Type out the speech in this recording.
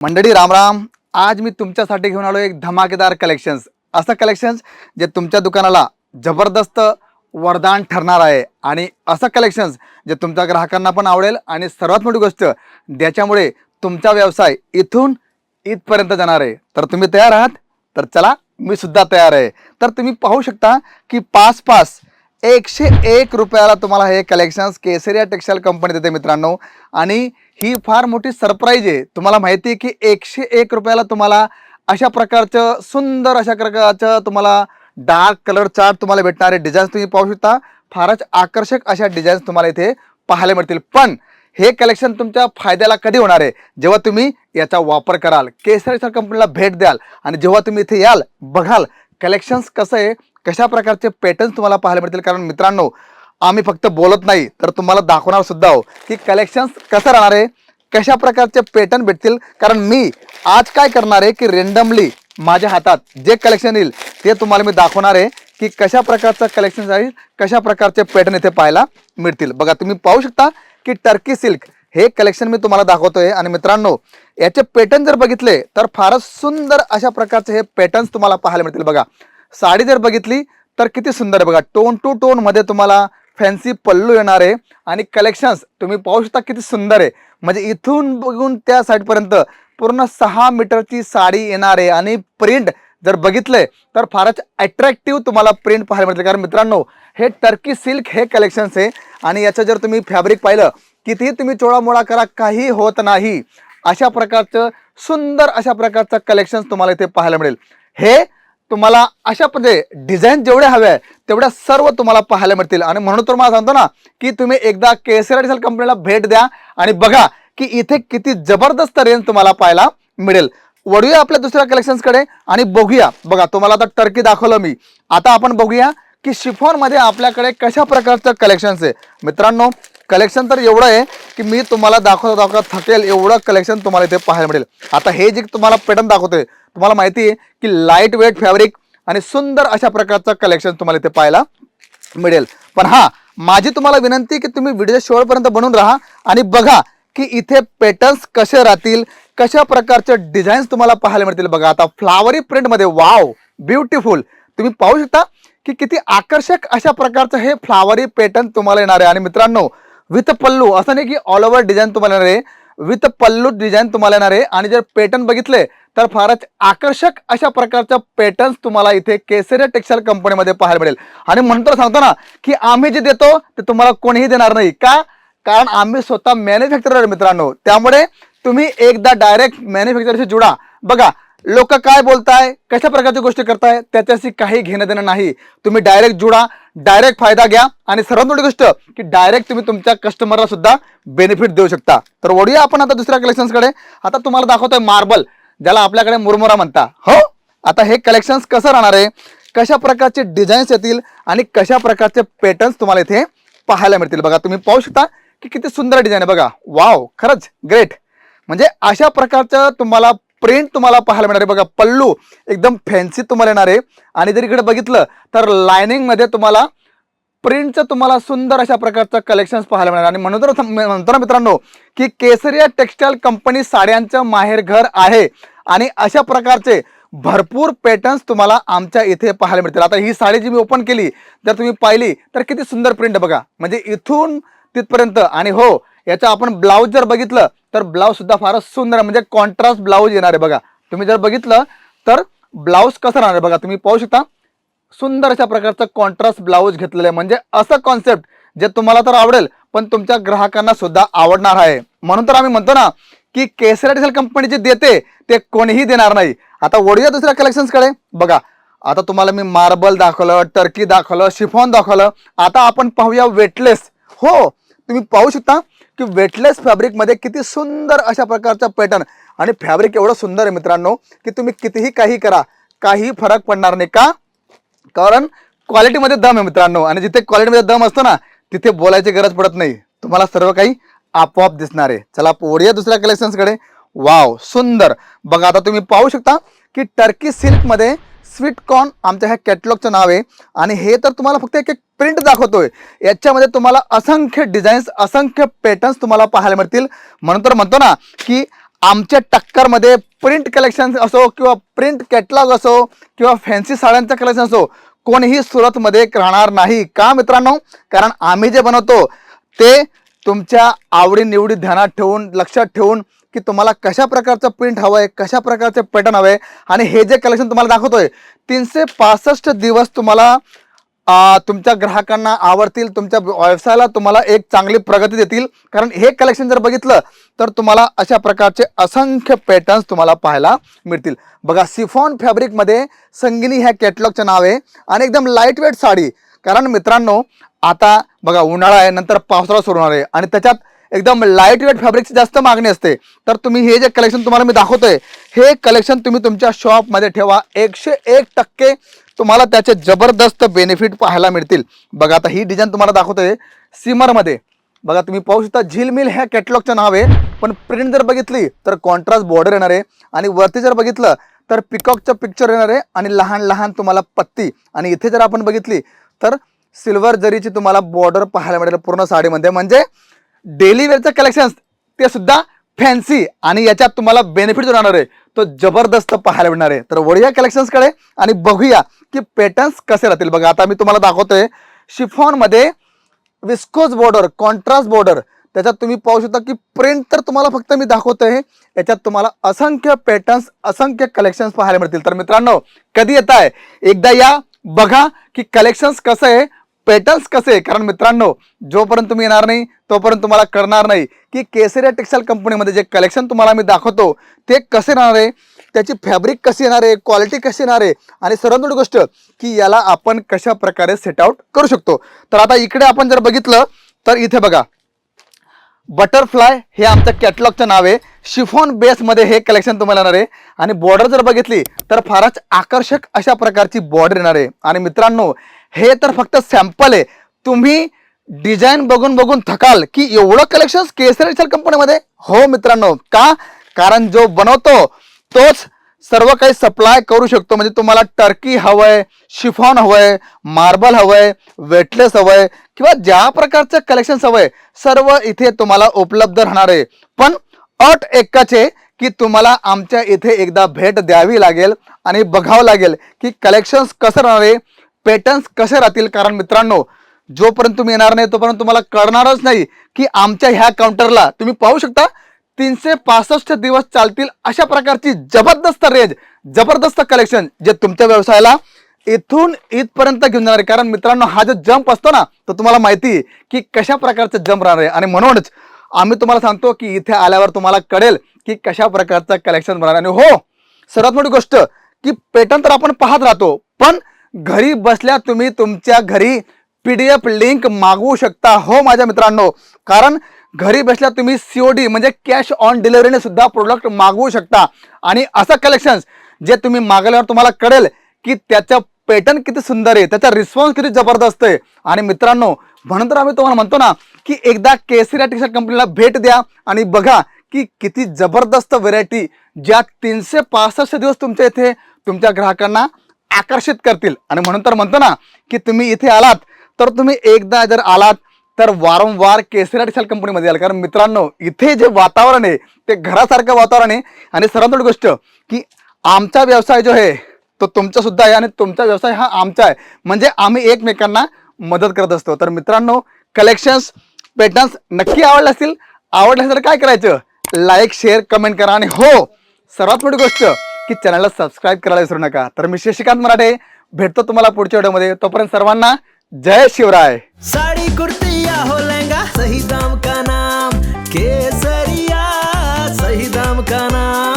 मंडळी रामराम आज मी तुमच्यासाठी घेऊन आलो एक धमाकेदार कलेक्शन्स असं कलेक्शन्स जे तुमच्या दुकानाला जबरदस्त वरदान ठरणार आहे. आणि असं कलेक्शन्स जे तुमच्या ग्राहकांना पण आवडेल. आणि सर्वात मोठी गोष्ट ज्याच्यामुळे तुमचा व्यवसाय इथून इथपर्यंत जाणार आहे. तर तुम्ही तयार आहात? तर चला मी सुद्धा तयार आहे. तर तुम्ही पाहू शकता की पाच पाच एकशे एक रुपयाला तुम्हाला हे कलेक्शन्स केसरिया टेक्सटाईल कंपनी देते मित्रांनो. आणि ही फार मोठी सरप्राईज आहे. तुम्हाला माहिती आहे की एकशे एक रुपयाला तुम्हाला अशा प्रकारचं सुंदर अशा प्रकारचं तुम्हाला डार्क कलर चार्ट तुम्हाला भेटणारे डिझाईन्स तुम्ही पाहू शकता. फारच आकर्षक अशा डिझाईन्स तुम्हाला इथे पाहायला मिळतील. पण हे कलेक्शन तुमच्या फायद्याला कधी होणार आहे? जेव्हा तुम्ही याचा वापर कराल केसरीच्या कंपनीला भेट द्याल आणि जेव्हा तुम्ही इथे याल बघाल कलेक्शन्स कसं आहे कशा प्रकारचे पॅटर्न्स तुम्हाला पाहायला मिळतील? कारण मित्रांनो आम्ही फक्त बोलत नाही तर तुम्हाला दाखवणार सुद्धा आहो की कलेक्शन्स कसं राहणार आहे कशा प्रकारचे पॅटर्न भेटतील. कारण मी आज काय करणार आहे की रेंडमली माझ्या हातात जे कलेक्शन येईल ते तुम्हाला मी दाखवणार आहे की कशा प्रकारचं कलेक्शन राहील कशा प्रकारचे पॅटर्न इथे पाहायला मिळतील. बघा तुम्ही पाहू शकता की टर्की सिल्क हे कलेक्शन मी तुम्हाला दाखवतोय. आणि मित्रांनो याचे पॅटर्न जर बघितले तर फारच सुंदर अशा प्रकारचे हे पॅटर्न्स तुम्हाला पाहायला मिळतील. बघा साडी जर बघितली तर किती सुंदर आहे बघा. टोन टू टोनमध्ये तुम्हाला फॅन्सी पल्लू येणार आहे आणि कलेक्शन्स तुम्ही पाहू शकता किती सुंदर आहे. म्हणजे इथून बघून त्या साईडपर्यंत पूर्ण सहा मीटरची साडी येणार आहे आणि प्रिंट जर बघितलंय तर फारच अट्रॅक्टिव्ह तुम्हाला प्रिंट पाहायला मिळते कारण मित्रांनो हे टर्की सिल्क हे कलेक्शन्स आहे आणि याचं जर तुम्ही फॅब्रिक पाहिलं कितीही तुम्ही चोळामोळा करा काही होत नाही. अशा प्रकारचं सुंदर अशा प्रकारचं कलेक्शन्स तुम्हाला इथे पाहायला मिळेल. हे तुम्हाला अशा पद्धती डिझाईन जेवढे हवे आहे तेवढ्या सर्व तुम्हाला पाहायला मिळतील. आणि म्हणून तर मला सांगतो ना की तुम्ही एकदा केसर डिझेल कंपनीला भेट द्या आणि बघा की इथे किती जबरदस्त रेंज तुम्हाला पाहायला मिळेल. वळूया आपल्या दुसऱ्या कलेक्शन्सकडे आणि बघूया. बघा तुम्हाला आता टर्की दाखवलं मी. आता आपण बघूया की शिफॉनमध्ये आपल्याकडे कशा प्रकारचं कलेक्शन्स आहे. मित्रांनो कलेक्शन तर एवढं आहे की मी तुम्हाला दाखवता दाखवता थकेल एवढं कलेक्शन तुम्हाला इथे पाहायला मिळेल. आता हे जे तुम्हाला पॅटर्न दाखवतोय तुम्हाला माहिती आहे की लाइट वेट फॅब्रिक आणि सुंदर अशा प्रकारचं कलेक्शन तुम्हाला इथे पाहायला मिळेल. पण हा माझी तुम्हाला विनंती आहे की तुम्ही व्हिडिओ शेवटपर्यंत बनून राहा आणि बघा की इथे पॅटर्न्स कसे राहतील कशा प्रकारचे डिझाईन्स तुम्हाला पाहायला मिळतील. बघा आता फ्लावरी प्रिंटमध्ये वाव ब्युटिफुल तुम्ही पाहू शकता की किती आकर्षक अशा प्रकारचं हे फ्लावरी पॅटर्न तुम्हाला येणार आहे. आणि मित्रांनो विथ पल्लू. असं नाही की ऑल ओव्हर डिझाईन तुम्हाला येणार आहे. विथ पल्लू डिझाईन तुम्हाला येणार आहे. आणि जर पॅटर्न बघितले तर फारच आकर्षक अशा प्रकारच्या पॅटर्न्स तुम्हाला इथे केसरिया टेक्सटाईल कंपनीमध्ये पाहायला मिळेल. आणि म्हणतो सांगतो ना की आम्ही जे देतो ते तुम्हाला कोणीही देणार नाही. का? कारण आम्ही स्वतः मॅन्युफॅक्चरर मित्रांनो. त्यामुळे तुम्ही एकदा डायरेक्ट मॅन्युफॅक्चरशी जुडा. बघा लोक काय बोलताय? कशा प्रकारची गोष्टी करताय? त्याच्याशी काही घेणं देणं नाही. तुम्ही डायरेक्ट जुडा डायरेक्ट फायदा घ्या आणि सर्वात मोठी गोष्ट की डायरेक्ट तुम्ही तुमच्या कस्टमरला सुद्धा बेनिफिट देऊ शकता. तर वळूया आपण आता दुसऱ्या कलेक्शन्सकडे आता तुम्हाला दाखवतोय मार्बल ज्याला आपल्याकडे मुरमुरा म्हणता हो? आता हे कलेक्शन्स कसं राहणार आहे? कशा प्रकारचे डिझाईन्स येतील आणि कशा प्रकारचे पॅटर्न्स तुम्हाला इथे पाहायला मिळतील? बघा तुम्ही पाहू शकता की किती सुंदर डिझाईन आहे बघा. वाव खरंच ग्रेट म्हणजे अशा प्रकारचं तुम्हाला प्रिंट तुम्हाला पाहायला मिळणार आहे. बघा पल्लू एकदम फॅन्सी तुम्हाला येणार आहे. आणि जर इकडे बघितलं तर लायनिंगमध्ये तुम्हाला प्रिंटचं तुम्हाला सुंदर अशा प्रकारचं कलेक्शन्स पाहायला मिळणार. आणि म्हणून तर म्हणतो ना मित्रांनो की केसरिया टेक्सटाईल कंपनी साड्यांचं माहेर घर आहे. आणि अशा प्रकारचे भरपूर पॅटर्न्स तुम्हाला आमच्या इथे पाहायला मिळतील. आता ही साडी जी मी ओपन केली जर तुम्ही पाहिली तर किती सुंदर प्रिंट बघा. म्हणजे इथून तिथपर्यंत. आणि हो याचं आपण ब्लाऊज जर बघितलं तर ब्लाऊज सुद्धा फारच सुंदर आहे. म्हणजे कॉन्ट्रास्ट ब्लाऊज येणार आहे बघा. तुम्ही जर बघितलं तर ब्लाऊज कसं राहणार आहे बघा? तुम्ही पाहू शकता सुंदर अशा प्रकारचं कॉन्ट्रास्ट ब्लाऊज घेतलेलं आहे. म्हणजे असं कॉन्सेप्ट जे तुम्हाला तर आवडेल पण तुमच्या ग्राहकांना सुद्धा आवडणार आहे. म्हणून तर आम्ही म्हणतो ना की केसऱ्या डिझेल कंपनी जे देते ते कोणीही देणार नाही. आता वडूया दुसऱ्या कलेक्शन्सकडे बघा आता तुम्हाला मी मार्बल दाखवलं टर्की दाखवलं शिफॉन दाखवलं. आता आपण पाहूया वेटलेस हो तुम्ही पाहू शकता की वेटलेस फॅब्रिकमध्ये किती सुंदर अशा प्रकारचा पॅटर्न आणि फॅब्रिक एवढं सुंदर आहे मित्रांनो की तुम्ही कितीही काही करा काही फरक पडणार नाही का? कारण क्वालिटीमध्ये दम आहे मित्रांनो. आणि जिथे क्वालिटीमध्ये दम असतो ना तिथे बोलायची गरज पडत नाही. तुम्हाला सर्व काही आपोआप दिसणार आहे. चला पोढूया दुसऱ्या कलेक्शन्सकडे वाव सुंदर. बघा आता तुम्ही पाहू शकता की टर्की सिल्कमध्ये स्वीट कॉर्न आमच्या ह्या कॅटलॉगचं नाव आहे. आणि हे तर तुम्हाला फक्त एक एक प्रिंट दाखवतोय. याच्यामध्ये तुम्हाला असंख्य डिझाईन्स असंख्य पॅटर्न्स तुम्हाला पाहायला मिळतील. म्हणून तर म्हणतो ना की आमच्या टक्करमध्ये प्रिंट कलेक्शन असो किंवा प्रिंट कॅटलॉग असो किंवा फॅन्सी साड्यांचं कलेक्शन असो कोणीही सुरतमध्ये राहणार नाही का मित्रांनो? कारण आम्ही जे बनवतो ते तुमच्या आवडीनिवडी ध्यानात ठेवून लक्षात ठेवून की तुम्हाला कशा प्रकारचं प्रिंट हवं आहे कशा प्रकारचे पॅटर्न हवं आहे आणि हे जे कलेक्शन तुम्हाला दाखवतोय तीनशे पासष्ट दिवस तुम्हाला तुमच्या ग्राहकांना आवडतील तुमच्या व्यवसायाला तुम्हाला एक चांगली प्रगती देतील. कारण हे कलेक्शन जर बघितलं तर तुम्हाला अशा प्रकारचे असंख्य पॅटर्न्स तुम्हाला पाहायला मिळतील. बघा सिफॉन फॅब्रिकमध्ये संगिनी ह्या कॅटलॉगचं नाव आहे आणि एकदम लाइट वेट साडी. कारण मित्रांनो आता बघा उन्हाळा आहे नंतर पावसाळा सुरू होणार आहे आणि त्याच्यात एकदम लाइट वेट फॅब्रिकची जास्त मागणी असते. तर तुम्ही हे जे कलेक्शन तुम्हाला मी दाखवतोय हे कलेक्शन तुम्ही तुमच्या शॉपमध्ये ठेवा. एकशे एक टक्के तुम्हाला त्याचे जबरदस्त बेनिफिट पाहायला मिळतील. बघा आता ही डिझाईन तुम्हाला दाखवतोय. सिमरमध्ये बघा तुम्ही पाहू शकता झिलमिल ह्या कॅटलॉगचं नाव आहे पण प्रिंट जर बघितली तर कॉन्ट्रास्ट बॉर्डर येणार आहे. आणि वरती जर बघितलं तर पिकॉकचं पिक्चर येणार आहे. आणि लहान लहान तुम्हाला पत्ती. आणि इथे जर आपण बघितली तर सिल्वर जरीची तुम्हाला बॉर्डर पाहायला मिळेल पूर्ण साडीमध्ये. म्हणजे डेली वेअरचं कलेक्शन ते सुद्धा फॅन्सी आणि याच्यात तुम्हाला बेनिफिट जो राहणार आहे तो जबरदस्त पाहायला मिळणार आहे. तर वळूया कलेक्शन्सकडे आणि बघूया की पॅटर्न्स कसे राहतील. बघा आता मी तुम्हाला दाखवतोय शिफॉनमध्ये विस्कोज बॉर्डर कॉन्ट्रास्ट बॉर्डर त्याच्यात तुम्ही पाहू शकता की प्रिंट तर तुम्हाला फक्त मी दाखवतोय याच्यात तुम्हाला असंख्य पॅटर्न्स असंख्य कलेक्शन्स पाहायला मिळतील. तर मित्रांनो कधी येत आहे एकदा या बघा की कलेक्शन्स कसं आहे पॅटर्न्स कसे? कारण मित्रांनो जोपर्यंत तुम्ही येणार नाही तोपर्यंत तुम्हाला कळणार नाही की केसरिया टेक्सटाईल कंपनीमध्ये जे कलेक्शन तुम्हाला मी दाखवतो ते कसे येणार आहे? त्याची फॅब्रिक कशी येणार आहे? क्वालिटी कशी येणार आहे? आणि सर्वात मोठी गोष्ट की याला आपण कशा प्रकारे सेट आउट करू शकतो? तर आता इकडे आपण जर बघितलं तर इथे बघा. बटरफ्लाय हे आमचं कॅटलॉगचं नाव आहे. शिफॉन बेसमध्ये हे कलेक्शन तुम्हाला येणार आहे. आणि बॉर्डर जर बघितली तर फारच आकर्षक अशा प्रकारची बॉर्डर येणार आहे. आणि मित्रांनो हे तर फक्त सॅम्पल आहे. तुम्ही डिझाईन बघून बघून थकाल की एवढं कलेक्शन केसरी कंपनीमध्ये हो मित्रांनो का? कारण जो बनवतो तोच सर्व काही सप्लाय करू शकतो. म्हणजे तुम्हाला टर्की हवंय शिफॉन हवंय मार्बल हवंय वेटलेस हवंय किंवा ज्या प्रकारचं कलेक्शन हवंय सर्व इथे तुम्हाला उपलब्ध राहणार आहे. पण अट एकाचे की तुम्हाला आमच्या इथे एकदा भेट द्यावी लागेल आणि बघावं लागेल की कलेक्शन्स कसं राहणार आहे पॅटर्न्स कसे राहतील? कारण मित्रांनो जोपर्यंत तुम्ही येणार नाही तोपर्यंत तुम्हाला कळणारच नाही की आमच्या ह्या काउंटरला तुम्ही पाहू शकता तीनशे पासष्ट दिवस चालतील अशा प्रकारची जबरदस्त रेंज जबरदस्त कलेक्शन जे तुमच्या व्यवसायाला इथून इथपर्यंत घेऊन जाणार आहे. कारण मित्रांनो हा जो जंप असतो ना तो तुम्हाला माहिती आहे की कशा प्रकारचा जंप राहणार आहे. आणि म्हणूनच आम्ही तुम्हाला सांगतो की इथे आल्यावर तुम्हाला कळेल की कशा प्रकारचं कलेक्शन बनणार आणि हो सर्वात मोठी गोष्ट की पॅटर्न तर आपण पाहत राहतो पण घरी बसल्या तुम्ही तुमच्या घरी पी डी एफ लिंक मागवू शकता. हो माझ्या मित्रांनो. कारण घरी बसल्या तुम्ही सीओडी म्हणजे कॅश ऑन डिलिव्हरीने सुद्धा प्रोडक्ट मागवू शकता. आणि असं कलेक्शन्स जे तुम्ही मागवल्यावर तुम्हाला कळेल की त्याचं पॅटर्न किती सुंदर आहे त्याचा रिस्पॉन्स किती जबरदस्त आहे. आणि मित्रांनो म्हणून तर आम्ही तुम्हाला म्हणतो ना की एकदा केसरिया शर्ट कंपनीला भेट द्या आणि बघा की किती जबरदस्त व्हेरायटी ज्या तीनशे पासष्ट दिवस तुमच्या इथे तुमच्या ग्राहकांना आकर्षित करतील. आणि म्हणून तर म्हणतो ना की तुम्ही इथे आलात तर तुम्ही एकदा जर आलात तर वारंवार केसरी टेक्सटाईल कंपनीमध्ये याल. कारण मित्रांनो इथे जे वातावरण आहे ते घरासारखं वातावरण आहे. आणि सर्वात मोठी गोष्ट की आमचा व्यवसाय जो आहे तो तुमचा सुद्धा आहे आणि तुमचा व्यवसाय हा आमचा आहे. म्हणजे आम्ही एकमेकांना मदत करत असतो. तर मित्रांनो कलेक्शन्स पॅटर्न्स नक्की आवडले असतील. आवडले असेल तर काय करायचं? लाईक शेअर कमेंट करा. आणि हो सर्वात मोठी गोष्ट नक्की चॅनलला सबस्क्राईब करायला विसरू नका. तर मी शशिकांत मराठे भेटतो तुम्हाला पुढच्या व्हिडिओमध्ये. तोपर्यंत सर्वांना जय शिवराय. साडी कुर्ती हो लेंगा सही दाम का नाम? केसरिया सही दाम का नाम?